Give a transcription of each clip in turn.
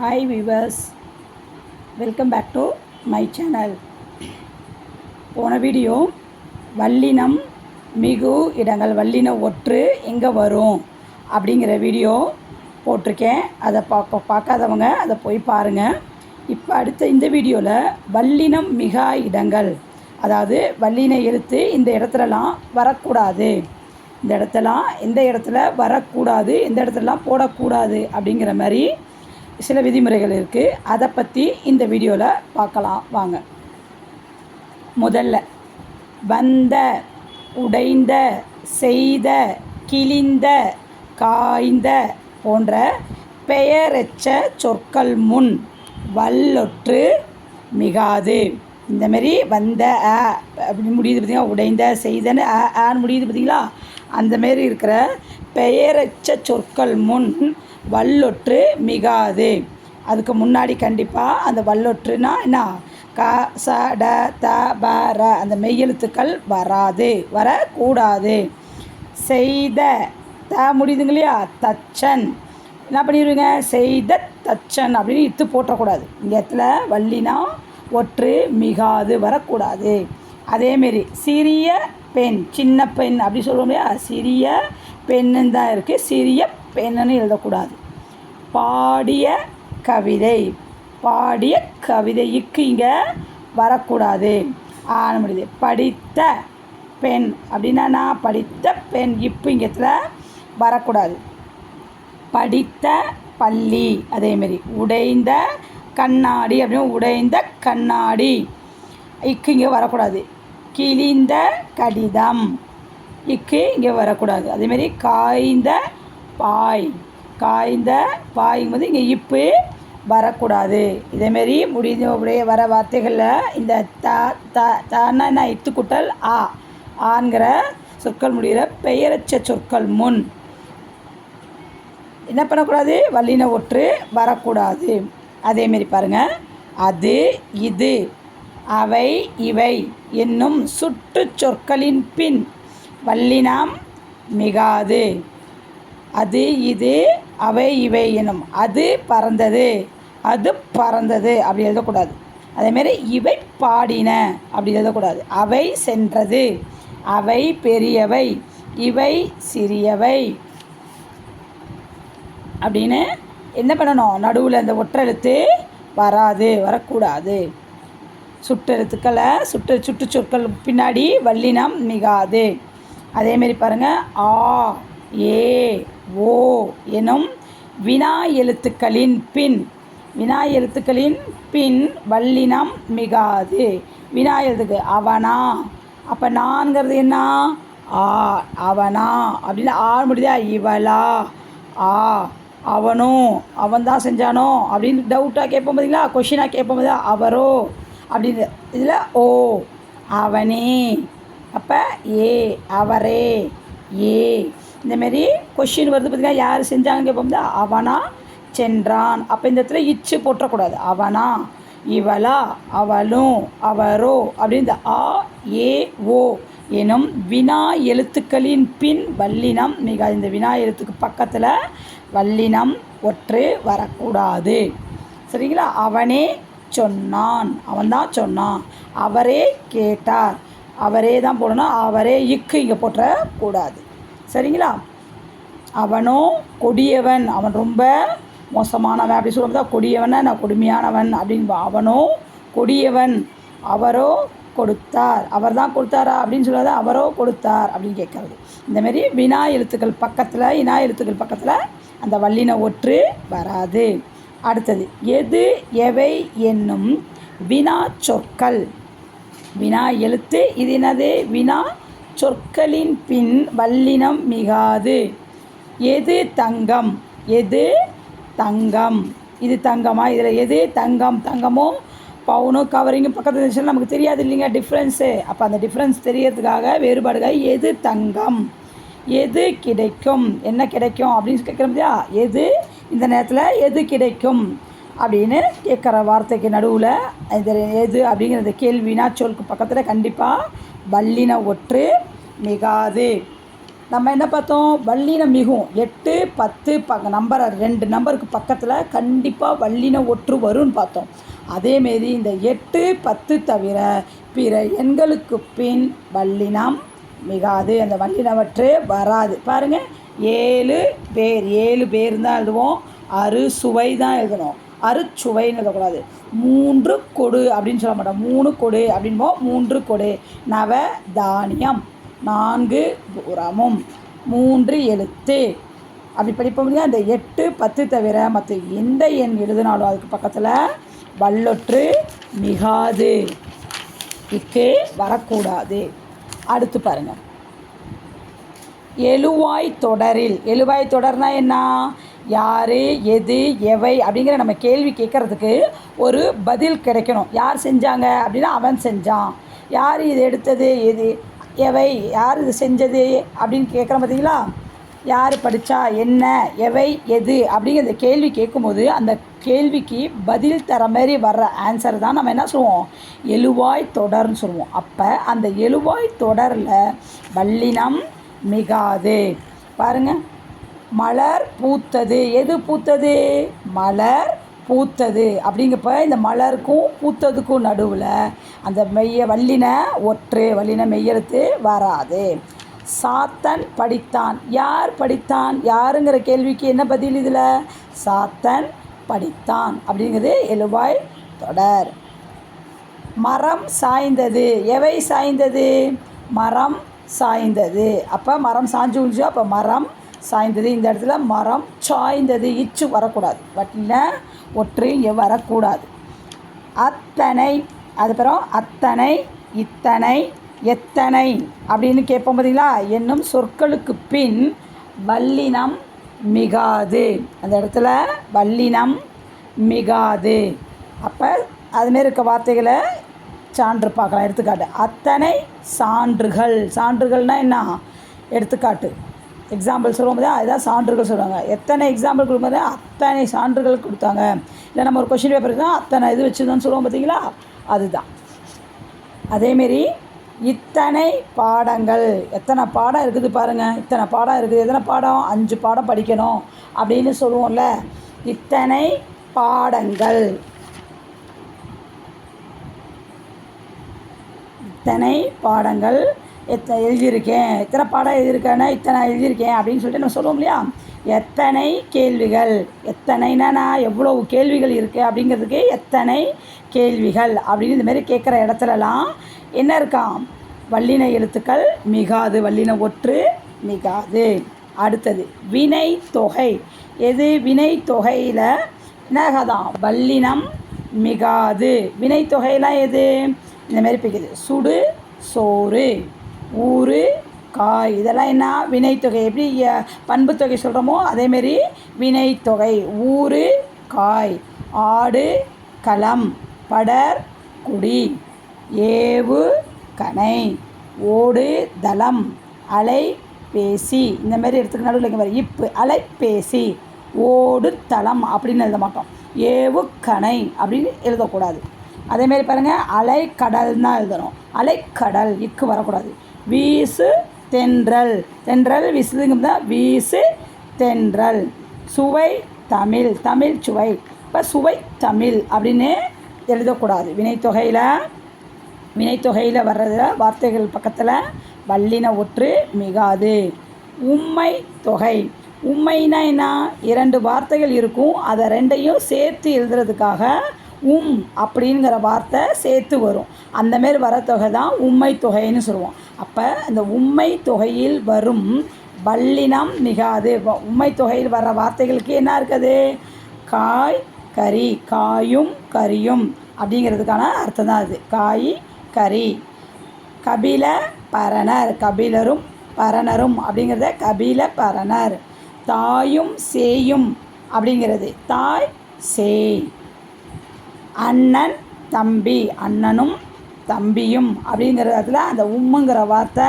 Hi viewers welcome back to my channel போன video வல்லினம் மிகு இடங்கள் வல்லின ஒற்று எங்கே வரும் அப்படிங்கிற வீடியோ போட்டிருக்கேன். அதை பார்க்க பார்க்காதவங்க அதை போய் பாருங்கள் இப்போ அடுத்த இந்த வீடியோவில் வல்லினம் மிகா இடங்கள். அதாவது வல்லின எழுத்து இந்த இடத்துலலாம் வரக்கூடாது. இந்த இடத்தெல்லாம் எந்த இடத்துல வரக்கூடாது எந்த இடத்துலலாம் போடக்கூடாது அப்படிங்கிற மாதிரி சில விதிமுறைகள் இருக்குது அதை பற்றி இந்த வீடியோவில் பார்க்கலாம் வாங்க. முதல்ல. வந்த உடைந்த செய்த கிழிந்த காய்ந்த போன்ற பெயரெச்ச சொற்கள் முன் வல்லொற்று மிகாது. இந்தமாரி வந்த அ அப்படி முடியுது பார்த்தீங்களா உடைந்த செய்தன்னு அ ஆன்னு முடியுது பார்த்தீங்களா அந்த மாரி இருக்கிற பெயரச்ச சொற்கள் முன் வல்லொற்று மிகாது. அதுக்கு முன்னாடி கண்டிப்பாக அந்த வல்லொற்றுனா என்ன? க ச ட த ப ர அந்த மெய்யெழுத்துக்கள் வராது வரக்கூடாது. செய்த த முடியுதுங்க இல்லையா தச்சன். என்ன பண்ணிடுவீங்க செய்த தச்சன் அப்படின்னு இத்து போட்டக்கூடாது. இந்த இடத்துல வள்ளினா ஒற்று மிகாது வரக்கூடாது. அதேமாரி சிறிய பெண் சின்ன பெண் அப்படி சொல்லுவோம் இல்லையா? சிறிய பெண்ணுன்னு தான் இருக்குது சிறிய பெண்ணுன்னு எழுதக்கூடாது. பாடிய கவிதை பாடிய கவிதைக்கு இங்கே வரக்கூடாது. ஆன முடியுது படித்த பெண். அப்படின்னா நான் படித்த பெண் இப்போ இங்கத்தில் வரக்கூடாது. படித்த பள்ளி அதேமாரி உடைந்த கண்ணாடி அப்படின்னு உடைந்த கண்ணாடி. இக்கு இங்கே வரக்கூடாது. கிழிந்த கடிதம் இக்கு இங்கே வரக்கூடாது. அதேமாரி காய்ந்த பாய். காய்ந்த பாய்ங்கும்போது இங்கே இப்பு வரக்கூடாது. இதேமாரி முடிஞ்ச அப்படியே வர வார்த்தைகளில் இந்த த த தன்னா என்ன இத்துக்குட்டல் ஆ ஆங்கிற சொற்கள் முடிகிற பெயரச்ச சொற்கள் முன். என்ன பண்ணக்கூடாது? வல்லின ஒற்று வரக்கூடாது. அதேமாரி பாருங்கள் அது இது அவை இவை என்னும் சுற்று சொற்களின் பின் வல்லினம் மிகாது. அது இது அவை இவை எனும். அது பறந்தது. அது பறந்தது அப்படி எழுதக்கூடாது. அதேமாரி இவை பாடின அப்படி எழுதக்கூடாது. அவை சென்றது. அவை பெரியவை. இவை சிறியவை. அப்படின்னு என்ன பண்ணணும்? நடுவில் அந்த ஒற்றெழுத்து வராது வரக்கூடாது. சுட்டெழுத்துக்களை சுட்டு சுற்றுச்சொற்கள் பின்னாடி வல்லினம் மிகாது. அதேமாரி பாருங்கள் ஆ ஏ ஓ எனும் வினா எழுத்துக்களின் பின் வினா எழுத்துக்களின் பின் வல்லினம் மிகாது. வினா எழுத்துக்கு அவனா அப்போ நான்கிறது என்ன? ஆ அவனா. அப்படின்னு ஆ முடியுதா இவளா. ஆ அவனும் அவன் தான் செஞ்சானோ அப்படின்னு டவுட்டாக கேட்போம் பார்த்தீங்களா கொஷினாக கேட்போம் பார்த்தா அவரோ அப்படின்னு. இதில் ஓ அவனே. அப்போ ஏ அவரே. ஏ இந்தமாரி கொஷின் வருது பார்த்தீங்கன்னா யார் செஞ்சாங்க கேட்போம் அவனா சென்றான். அப்போ இந்த இடத்துல இச்சு போட்டக்கூடாது அவனா இவளா அவளும் அவரோ அப்படின்னு இந்த ஆ ஏ ஓ எனும் வினா எழுத்துக்களின் பின் வல்லினம் மிக இந்த வினா எழுத்துக்கு பக்கத்தில் வல்லினம் ஒற்று வரக்கூடாது. சரிங்களா? அவனே சொன்னான். அவன்தான் சொன்னான். அவரே கேட்டார். அவரே தான் போடணும். அவரே இக்கு இங்கே போட்டக்கூடாது சரிங்களா? அவனோ கொடியவன். அவன் ரொம்ப மோசமானவன். அப்படி சொல்லும்போது கொடியவன நான் கொடுமையானவன் அப்படின்னு அவனோ கொடியவன். அவரோ கொடுத்தார். அவர் தான் கொடுத்தாரா அப்படின்னு சொல்லாத அவரோ கொடுத்தார் அப்படின்னு கேட்குறது. இந்தமாரி வினா எழுத்துக்கள் பக்கத்தில் இனா எழுத்துக்கள் பக்கத்தில் அந்த வல்லின ஒற்று வராது. அடுத்தது எது எவை என்னும் வினா சொற்கள். வினா எழுத்து இது என்னது? வினா சொற்களின் பின் வல்லினம் மிகாது. எது தங்கம்? எது தங்கம்? இது தங்கமா? இதில் எது தங்கம்? தங்கமோ? பவுனும் கவரிங்கும் பக்கத்தில் இருந்துச்சுன்னா நமக்கு தெரியாது இல்லைங்க டிஃப்ரென்ஸு அப்போ அந்த டிஃப்ரென்ஸ் தெரியறதுக்காக வேறுபாடுகள் எது தங்கம்? எது கிடைக்கும்? என்ன கிடைக்கும்? அப்படின்னு கேட்குறோம் எது? இந்த நேரத்தில் எது கிடைக்கும்? அப்படின்னு கேட்குற வார்த்தைக்கு நடுவில் இது எது அப்படிங்கிற கேள்வினா சொல்க்கு பக்கத்தில் கண்டிப்பாக வல்லின ஒற்று மிகாது. நம்ம என்ன பார்த்தோம்? வல்லின மிகும். எட்டு பத்து பக்க நம்பர் ரெண்டு நம்பருக்கு பக்கத்தில் கண்டிப்பாக வல்லின ஒற்று வரும்னு பார்த்தோம். அதேமாரி இந்த எட்டு பத்து தவிர பிற எண்களுக்கு பின் வல்லினம் மிகாது. அந்த வல்லினவற்று வராது. பாருங்கள் ஏழு பேர் ஏழு பேர் தான் எழுதுவோம். அறு சுவை தான் எழுதணும். அறுச்சுவைன்னு எழுதக்கூடாது மூன்று கொடு அப்படின்னு சொல்ல மாட்டோம். மூணு கொடு அப்படின்போம். மூன்று கொடு. நவ தானியம். நான்கு உரமும். மூன்று எழுத்து. அப்படி படிப்போம் இல்லையா? அந்த எட்டு பத்து தவிர மற்ற எந்த எண் எழுதினாலும் அதுக்கு பக்கத்தில் வல்லொற்று மிகாது. இக்கு வரக்கூடாது. அடுத்து பாருங்கள் எழுவாய் தொடரில். எழுவாய் தொடர்னா என்ன? யார் எது எவை அப்படிங்கிற நம்ம கேள்வி கேட்குறதுக்கு ஒரு பதில் கிடைக்கணும். யார் செஞ்சாங்க அப்படின்னா அவன் செஞ்சான். யார் இது எடுத்தது எது எவை யார் இது செஞ்சது அப்படின்னு கேட்குறோம் பார்த்தீங்களா? யார் படித்தா என்ன எவை எது அப்படிங்கிற கேள்வி கேட்கும்போது அந்த கேள்விக்கு பதில் தர மாதிரி வர்ற ஆன்சர் தான் நம்ம என்ன சொல்லுவோம்? எழுவாய் தொடர்னு சொல்லுவோம். அப்போ அந்த எழுவாய் தொடரில் வல்லினம் மிகாது. பாருங்கள் மலர் பூத்தது. எது பூத்தது? மலர் பூத்தது. அப்படிங்கப்ப இந்த மலருக்கும் பூத்ததுக்கும் நடுவில் அந்த மெய்ய வல்லின ஒற்று வல்லின மெய்யெழுத்து வராது. சாத்தன் படித்தான். யார் படித்தான்? யாருங்கிற கேள்விக்கு என்ன பதில் இதில்? சாத்தன் படித்தான். அப்படிங்கிறது எழுவாய் தொடர். மரம் சாய்ந்தது. எவை சாய்ந்தது? மரம் சாய்ந்தது. அப்போ மரம் சாஞ்சு விழுச்சு அப்போ மரம் சாய்ந்தது இந்த இடத்துல மரம் சாய்ந்தது இச்சு வரக்கூடாது. வட்டியில் ஒற்று இங்கே வரக்கூடாது. அத்தனை அதுக்கப்புறம் அத்தனை இத்தனை எத்தனை அப்படின்னு கேட்போம் பார்த்தீங்களா என்னும் சொற்களுக்கு பின் வல்லினம் மிகாது. அந்த இடத்துல வல்லினம் மிகாது. அப்போ அதுமாரி இருக்க வார்த்தைகளை சான்று பார்க்கலாம். எடுத்துக்காட்டு அத்தனை சான்றுகள். சான்றுகள்னால் என்ன? எடுத்துக்காட்டு எக்ஸாம்பிள் சொல்லுவோம் அதுதான் சான்றுகள் சொல்லுவாங்க. எத்தனை எக்ஸாம்பிள் கொடுக்கும்போது அத்தனை சான்றுகள் கொடுத்தாங்க. இல்லை நம்ம ஒரு கொஷின் பேப்பர் தான் அத்தனை இது வச்சுருந்தோம்னு சொல்லுவோம் பார்த்தீங்களா? அதுதான். அதேமாரி இத்தனை பாடங்கள். எத்தனை பாடம் இருக்குது பாருங்கள் இத்தனை பாடம் இருக்குது. எத்தனை பாடம்? அஞ்சு பாடம் படிக்கணும் அப்படின்னு சொல்லுவோம்ல. இத்தனை பாடங்கள். இத்தனை பாடங்கள். எத்த எழுதியிருக்கேன்? எத்தனை பாடம் எழுதியிருக்கேன்னா இத்தனை எழுதியிருக்கேன் அப்படின்னு சொல்லிட்டு நம்ம சொல்லுவோம் இல்லையா? எத்தனை கேள்விகள்? எத்தனைனா எவ்வளவு கேள்விகள் இருக்குது அப்படிங்கிறதுக்கு எத்தனை கேள்விகள் அப்படின்னு இந்தமாரி கேட்குற இடத்துலலாம் என்ன இருக்காம் வல்லின எழுத்துக்கள் மிகாது வல்லின ஒற்று மிகாது. அடுத்தது வினை தொகை. எது வினை தொகையில்? என்னதான் வல்லினம் மிகாது. வினை தொகையெல்லாம் எது? இந்த மாதிரி சுடு சோறு. ஊர் காய். இதெல்லாம் என்ன? வினைத்தொகை எப்படி பண்புத்தொகை சொல்கிறோமோ அதேமாரி வினைத்தொகை ஊர் காய். ஆடு களம். படர் குடி. ஏவு கணை ஓடு தளம். அலை பேசி. இந்த மாதிரி இடத்துக்கு நடுவில் இங்கே பாரு. இப்பு அலைப்பேசி ஓடு தளம் அப்படின்னு எழுத மாட்டோம். ஏவு கனை அப்படின்னு எழுதக்கூடாது. அதேமாரி பாருங்கள் அலைக்கடல் தான் எழுதணும். அலைக்கடல் இக்கு வரக்கூடாது. வீசு தென்றல். தென்றல் வீசுதுங்க தான் வீசு தென்றல். சுவை தமிழ் தமிழ் சுவை. இப்போ சுவை தமிழ் அப்படின்னு எழுதக்கூடாது. வினைத்தொகையில் வினைத்தொகையில் வர்றதில் வார்த்தைகள் பக்கத்தில் வல்லின ஒற்று மிகாது. உம்மை தொகை. உண்மைனா என்ன? இரண்டு வார்த்தைகள் இருக்கும். அதை ரெண்டையும் சேர்த்து எழுதுறதுக்காக உம் அப்படிங்கிற வார்த்தை சேர்த்து வரும். அந்த மாரி வர தொகை தான் உம்மை தொகைன்னு சொல்லுவோம். அப்போ அந்த உம்மை தொகையில் வரும் வல்லினம் மிகாது. உம்மை தொகையில் வர்ற வார்த்தைகளுக்கு என்ன இருக்குது? காய் கறி காயும் கரியும் அப்படிங்கிறதுக்கான அர்த்தம் தான் அது. காய் கறி. கபில பரணர் கபிலரும் பரணரும் அப்படிங்கிறத கபில பரணர். தாயும் சேயும் அப்படிங்கிறது. தாய் சேய். அண்ணன் தம்பி அண்ணனும் தம்பியும் அப்படிங்கிறதுல அந்த உம்முங்கிற வார்த்தை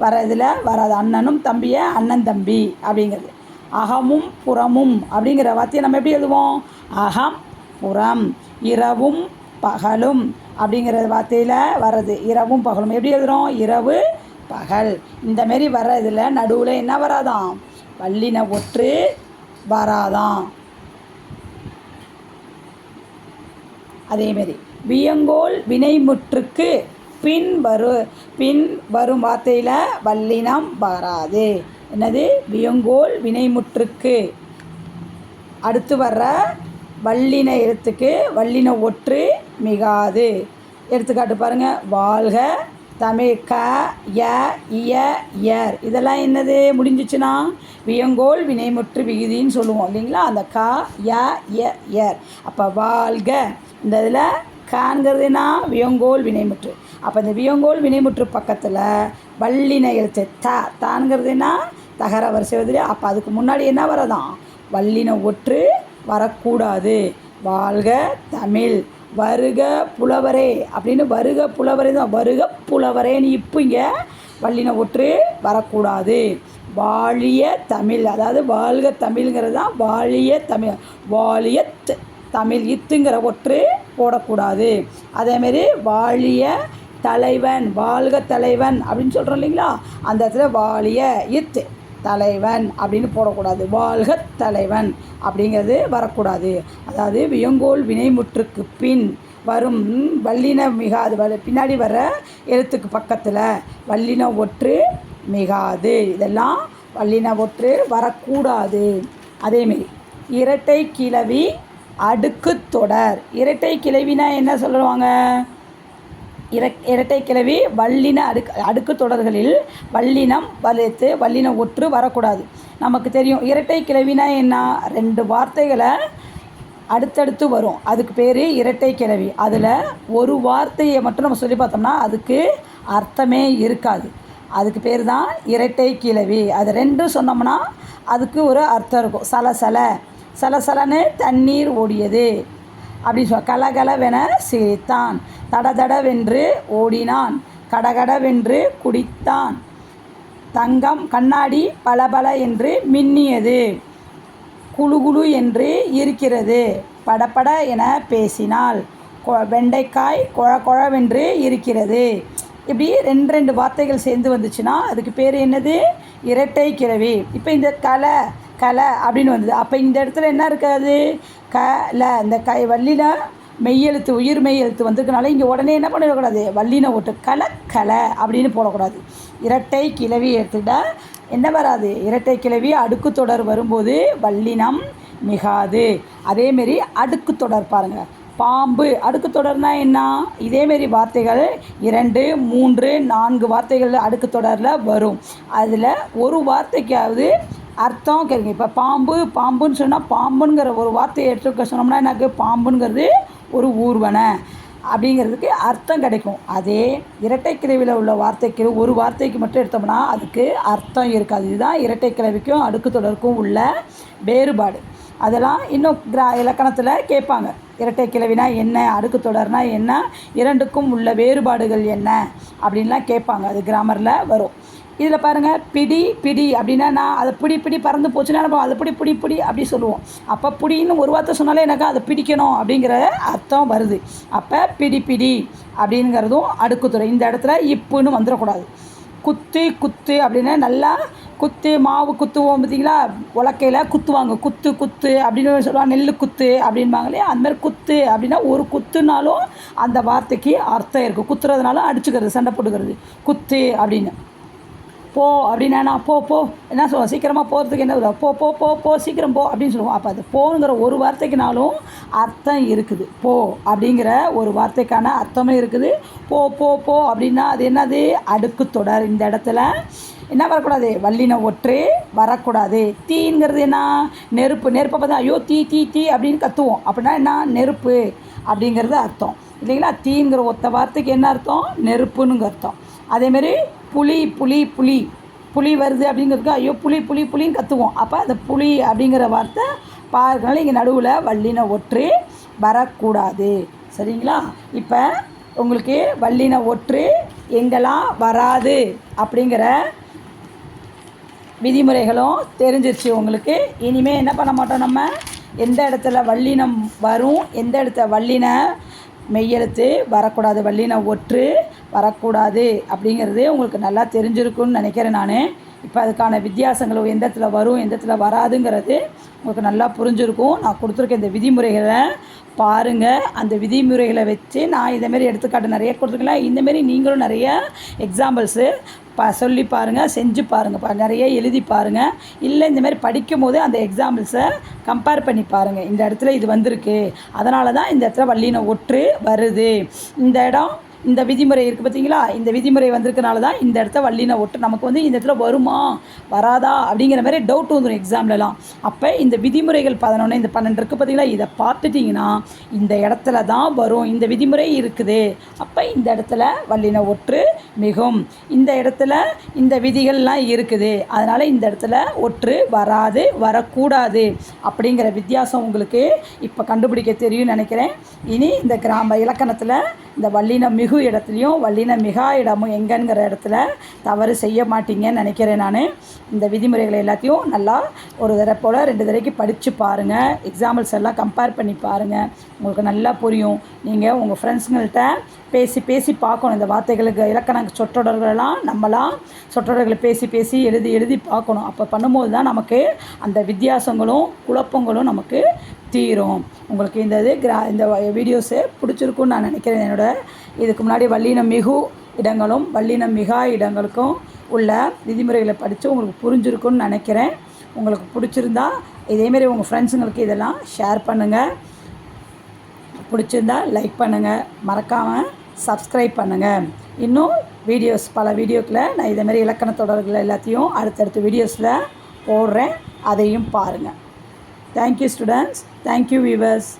வரதில் வராது. அண்ணனும் தம்பியை அண்ணன் தம்பி அப்படிங்கிறது. அகமும் புறமும் அப்படிங்கிற வார்த்தையை நம்ம எப்படி எழுதுவோம்? அகம் புறம் இரவும் பகலும் அப்படிங்கிற வார்த்தையில் வர்றது. இரவும் பகலும் எப்படி எழுதுறோம்? இரவு பகல். இந்த மாரி வர்றதில் நடுவில் என்ன வராதாம்? வல்லின ஒற்று வராதாம். அதேமாரி வியங்கோல் வினைமுற்றுக்கு பின் வரு பின் வரும் வார்த்தையில் வல்லினம் வராது. என்னது? வியங்கோல் வினைமுற்றுக்கு. அடுத்து வர்ற வல்லின எழுத்துக்கு வல்லின ஒற்று மிகாது. எடுத்துக்காட்டு பாருங்கள் வாழ்க தமிழ் க ய இய யர். இதெல்லாம் என்னது? முடிஞ்சிச்சுன்னா வியங்கோல் வினைமுற்று விகுதின்னு சொல்லுவோம் இல்லைங்களா? அந்த க ய இய யர். அப்போ வாழ்க. இந்த இதில் காண்கிறதுனா வியங்கோல் வினைமுற்று. அப்போ இந்த வியங்கோல் வினைமுற்று பக்கத்தில் வள்ளின எழுத்து த தான்கிறதுனா தகர வரிசை வருது அப்போ அதுக்கு முன்னாடி என்ன வரதான்? வல்லின ஒற்று வரக்கூடாது. வாழ்க தமிழ். வருக புலவரே அப்படின்னு வருக புலவரே தான். வருக புலவரேன்னு இப்போ இங்கே ஒற்று வரக்கூடாது. வாழிய தமிழ் அதாவது வாழ்க தமிழ்ங்கிறது தான் வாழிய தமிழ் வாழிய தமிழ் இத்துங்கிற ஒற்று போடக்கூடாது. அதேமாரி வாழிய தலைவன் வாழ்க தலைவன் அப்படின்னு சொல்கிறோம் இல்லைங்களா? அந்த இடத்துல வாழிய இத்து தலைவன் அப்படின்னு போடக்கூடாது. வாழ்க தலைவன் அப்படிங்கிறது வரக்கூடாது. அதாவது வியங்கோல் வினைமுற்றுக்கு பின் வரும் வல்லின மிகாது. வ பின்னாடி வர எழுத்துக்கு பக்கத்தில் வல்லின ஒற்று மிகாது. இதெல்லாம் வல்லின ஒற்று வரக்கூடாது. அதேமாரி இரட்டை கிளவி அடுக்கு தொடர். இரட்டை கிளவினா என்ன சொல்லுவாங்க? இர- இரட்டை கிளவி வல்லின அடுக்கு அடுக்கு தொடர்களில் வல்லினம் வலித்து வல்லின ஒற்று வரக்கூடாது. நமக்கு தெரியும் இரட்டை கிளவினா என்ன? ரெண்டு வார்த்தைகளை அடுத்தடுத்து வரும். அதுக்கு பேர் இரட்டை கிளவி அதில் ஒரு வார்த்தையை மட்டும் நம்ம சொல்லி பார்த்தோம்னா அதுக்கு அர்த்தமே இருக்காது. அதுக்கு பேர் தான் இரட்டை கிளவி அது ரெண்டும் சொன்னோம்னா அதுக்கு ஒரு அர்த்தம் இருக்கும். சலசல. சலசலன்னு தண்ணீர் ஓடியது. அப்படி சொ கலகலவென சிரித்தான். தடதடவென்று ஓடினான். கடகடவென்று குடித்தான். தங்கம் கண்ணாடி பளபள என்று மின்னியது. குழுகுழு என்று இருக்கிறது. படபட என பேசினாள். கொ- வெண்டைக்காய் குழ குழவென்று இருக்கிறது. இப்படி ரெண்டு ரெண்டு வார்த்தைகள் சேர்ந்து வந்துச்சுன்னா அதுக்கு பேர் என்னது? இரட்டை கிழவி. இப்போ இந்த கலை கலை அப்படின்னு வந்தது. அப்போ இந்த இடத்துல என்ன இருக்காது? க இல்லை இந்த கை வள்ளியில் மெய்யெழுத்து உயிர் மெய் எழுத்து வந்திருக்கனால இங்கே உடனே என்ன பண்ணிடக்கூடாது? வள்ளின ஓட்டு கலை கலை அப்படின்னு போடக்கூடாது. இரட்டை கிளவி எடுத்துக்கிட்டால் என்ன வராது? இரட்டை கிளவி அடுக்கு தொடர் வரும்போது வல்லினம் மிகாது. அதேமாரி அடுக்கு தொடர் பாருங்கள் பாம்பு அடுக்கு தொடர்னா என்ன? இதேமாரி வார்த்தைகள் இரண்டு மூன்று நான்கு வார்த்தைகள் அடுக்கு தொடரில் வரும். அதில் ஒரு வார்த்தைக்காவது அர்த்தம் கேளுங்க. இப்போ பாம்பு பாம்புன்னு சொன்னால் பாம்புங்கிற ஒரு வார்த்தையை எடுத்துக்க சொன்னோம்னா எனக்கு பாம்புங்கிறது ஒரு ஊர்வனை அப்படிங்கிறதுக்கு அர்த்தம் கிடைக்கும். அதே இரட்டை கிளவியில் உள்ள வார்த்தைக்கு ஒரு வார்த்தைக்கு மட்டும் எடுத்தோம்னா அதுக்கு அர்த்தம் இருக்காது. இதுதான் இரட்டை கிளவிக்கும் அடுக்கு தொடருக்கும் உள்ள வேறுபாடு. அதெல்லாம் இன்னும் கிரா இலக்கணத்தில் கேட்பாங்க. இரட்டை கிழவினா என்ன அடுக்கு தொடர்னா என்ன இரண்டுக்கும் உள்ள வேறுபாடுகள் என்ன அப்படின்லாம் கேட்பாங்க. அது கிராமரில் வரும். இதில் பாருங்கள் பிடி பிடி அப்படின்னா நான் அதை பிடி பிடி பறந்து போச்சுன்னா நம்ம அதை பிடி பிடி பிடி அப்படி சொல்லுவோம். அப்போ பிடின்னு ஒரு வார்த்தை சொன்னாலே எனக்கு அதை பிடிக்கணும் அப்படிங்கிற அர்த்தம் வருது. அப்போ பிடி பிடி அப்படிங்கிறதும் அடுக்குத்துறை. இந்த இடத்துல இப்புன்னு வந்துடக்கூடாது. குத்து குத்து அப்படின்னா நல்லா குத்து மாவு குத்துவோம் பார்த்தீங்களா? உலக்கையில் குத்துவாங்க. குத்து குத்து அப்படின்னு சொல்லுவாங்க. நெல் குத்து அப்படின்பாங்களே அந்த மாதிரி குத்து அப்படின்னா ஒரு குத்துனாலும் அந்த வார்த்தைக்கு அர்த்தம் இருக்குது குத்துறதுனால அடிச்சுக்கிறது சண்டை போட்டுக்கிறது. குத்து அப்படின்னு. போ அப்படின்னா நான் போ போ. என்ன சொல்லுவோம் சீக்கிரமாக போகிறதுக்கு என்ன வருது? போ போ போ போ. சீக்கிரம் போ அப்படின்னு சொல்லுவோம் அப்போ அது போங்கிற ஒரு வார்த்தைக்குனாலும் அர்த்தம் இருக்குது. போ அப்படிங்கிற ஒரு வார்த்தைக்கான அர்த்தமும் இருக்குது. போ போ போ அப்படின்னா அது என்னது? அடுக்கு தொடர். இந்த இடத்துல என்ன வரக்கூடாது? வல்லின ஒற்று வரக்கூடாது. தீங்கிறது என்ன? நெருப்பு. நெருப்பை பார்த்தா ஐயோ தீ தீ தீ அப்படின்னு கத்துவோம். அப்படின்னா என்ன? நெருப்பு அப்படிங்கிறது அர்த்தம். இல்லைங்களா? தீங்கிற ஒத்த வார்த்தைக்கு என்ன அர்த்தம்? நெருப்புனுங்க அர்த்தம். அதேமாரி புலி புலி புலி. புலி வருது அப்படிங்கிறதுக்கு ஐயோ புலி புலி புலின்னு கற்றுவோம் அப்போ அந்த புலி அப்படிங்கிற வார்த்தை பார்க்கனால இங்கே நடுவில் வல்லின ஒற்று வரக்கூடாது. சரிங்களா? இப்போ உங்களுக்கு வல்லின ஒற்று எங்கெல்லாம் வராது அப்படிங்கிற விதிமுறைகளும் தெரிஞ்சிருச்சு உங்களுக்கு. இனிமேல் என்ன பண்ண மாட்டோம் நம்ம? எந்த இடத்துல வல்லினம் வரும் எந்த இடத்துல வல்லின மெய்யெழுத்து வரக்கூடாது வல்லின ஒற்று வரக்கூடாது அப்படிங்கிறது உங்களுக்கு நல்லா தெரிஞ்சிருக்கும்னு நினைக்கிறேன் நான். இப்போ அதுக்கான வித்தியாசங்கள் எந்த இடத்துல வரும் எந்த இடத்துல வராதுங்கிறது உங்களுக்கு நல்லா புரிஞ்சிருக்கும். நான் கொடுத்துருக்க இந்த விதிமுறைகளை பாருங்கள் அந்த விதிமுறைகளை வச்சு நான் இதேமாரி எடுத்துக்காட்டு நிறைய கொடுத்துருக்கேன் இந்தமாரி நீங்களும் நிறைய எக்ஸாம்பிள்ஸு ப சொல்லி பாருங்கள் செஞ்சு பாருங்கள் பா நிறைய எழுதி பாருங்கள் இல்லை இந்தமாரி படிக்கும் போது அந்த எக்ஸாம்பிள்ஸை கம்பேர் பண்ணி பாருங்கள் இந்த இடத்துல இது வந்திருக்கு. அதனால தான் இந்த இடத்துல வள்ளின ஒற்று வருது. இந்த இடம் இந்த விதிமுறை இருக்குது பார்த்தீங்களா இந்த விதிமுறை வந்திருக்கனால தான் இந்த இடத்த வள்ளின ஒட்டு நமக்கு வந்து இந்த இடத்துல வருமா? வராதா? அப்படிங்கிற மாதிரி டவுட் வந்துடும் எக்ஸாம்லலாம் அப்போ இந்த விதிமுறைகள் பதினொன்று இந்த பன்னெண்டு இருக்குது பார்த்தீங்களா இதை பார்த்துட்டிங்கன்னா இந்த இடத்துல தான் வரும். இந்த விதிமுறை இருக்குது. அப்போ இந்த இடத்துல வல்லின ஒற்று மிகும். இந்த இடத்துல இந்த விதிகள்லாம் இருக்குது. அதனால் இந்த இடத்துல ஒற்று வராது வரக்கூடாது அப்படிங்கிற வித்தியாசம் உங்களுக்கு இப்போ கண்டுபிடிக்க தெரியும்னு நினைக்கிறேன். இனி இந்த கிராம இலக்கணத்தில் இந்த வல்லின மிகு மிகு இடத்துலையும் வல்லின மிகா இடமும் எங்கேங்கிற இடத்துல தவறு செய்ய மாட்டீங்கன்னு நினைக்கிறேன் நான். இந்த விதிமுறைகளை எல்லாத்தையும் நல்லா ஒரு தடவை போல் ரெண்டு தடவைக்கு படித்து பாருங்கள் எக்ஸாம்பிள்ஸ் எல்லாம் கம்பேர் பண்ணி பாருங்கள் உங்களுக்கு நல்லா புரியும். நீங்கள் உங்கள் ஃப்ரெண்ட்ஸுங்கள்ட்ட பேசி பேசி பார்க்கணும். இந்த வார்த்தைகளுக்கு இலக்கண சொற்றொடர்களெல்லாம் நம்மளாம் சொற்றொடர்களை பேசி பேசி எழுதி எழுதி பார்க்கணும். அப்போ பண்ணும்போது தான் நமக்கு அந்த வித்தியாசங்களும் குழப்பங்களும் நமக்கு தீரும். உங்களுக்கு இந்த இது கிரா இந்த வீடியோஸு பிடிச்சிருக்குன்னு நான் நினைக்கிறேன். என்னோட இதுக்கு முன்னாடி வல்லினம் மிகு இடங்களும் வல்லினம் மிகா இடங்களுக்கும் உள்ள விதிமுறைகளை படித்து உங்களுக்கு புரிஞ்சிருக்குன்னு நினைக்கிறேன். உங்களுக்கு பிடிச்சிருந்தா இதேமாரி உங்கள் ஃப்ரெண்ட்ஸுங்களுக்கு இதெல்லாம் ஷேர் பண்ணுங்கள் பிடிச்சிருந்தா லைக் பண்ணுங்கள் மறக்காமல் சப்ஸ்கிரைப் பண்ணுங்கள் இன்னும் வீடியோஸ் பல வீடியோக்களை நான் இதேமாரி இலக்கண தொடர்கள் எல்லாத்தையும் அடுத்தடுத்த வீடியோஸில் போடுறேன். அதையும் பாருங்கள் தேங்க்யூ ஸ்டூடெண்ட்ஸ் தேங்க்யூ வியூவர்ஸ்